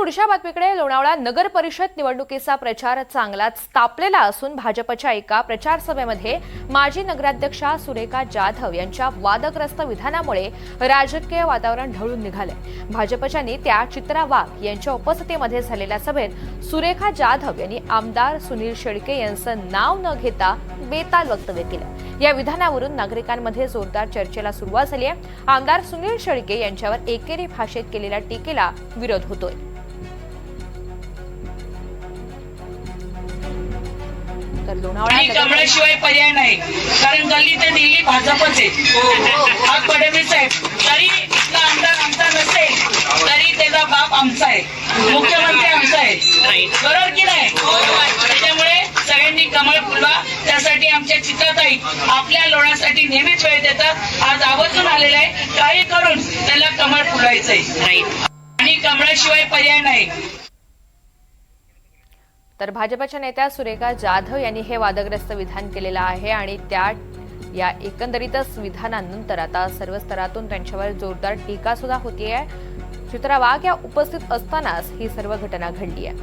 पुढच्या बातमीकडे लोणावळा नगर परिषद निवडणुकीचा प्रचार चांगलाच तापलेला असून भाजपच्या एका प्रचार सभेमध्ये माजी नगराध्यक्षा सुरेखा जाधव यांच्या वादग्रस्त विधानामुळे राजकीय वातावरण ढळून निघाले भाजपच्या नेत्या चित्रा वाघ यांच्या उपस्थितीमध्ये झालेल्या सभेत सुरेखा जाधव यांनी आमदार सुनील शेळके यांचं नाव न घेता बेताल वक्तव्य केलं. या विधानावरून नागरिकांमध्ये जोरदार चर्चेला सुरुवात झाली आहे. आमदार सुनील शेळके यांच्यावर एकेरी भाषेत केलेल्या टीकेला विरोध होतोय. तर लोणावळा आणि कमळाशिवाय पर्याय नाही. कारण गल्ली ते दिल्ली भाजपच आहे. हा फडणवीस आहे. तरी इथला आमदार आमचा नसेल तरी त्याचा बाप आमचा आहे. मुख्यमंत्री आमचा आहे. बरोबर की नाही? त्याच्यामुळे सगळ्यांनी कमळ फुलवा. त्यासाठी आमच्या चित्राताई आपल्या लोणासाठी नेहमीच वेळ देतात. आज आवर्जून आलेले आहे. काही करून त्याला कमळ फुलायचंय आणि कमळाशिवाय पर्याय नाही. तर भाजपच्या नेत्या सुरेखा जाधव यांनी हे वादग्रस्त विधान केलेलं आहे आणि त्या या एकंदरीतच विधानानंतर आता सर्व स्तरातून त्यांच्यावर जोरदार टीका सुद्धा होतीये. चित्रा वाघ या उपस्थित असतानाच ही सर्व घटना घडली आहे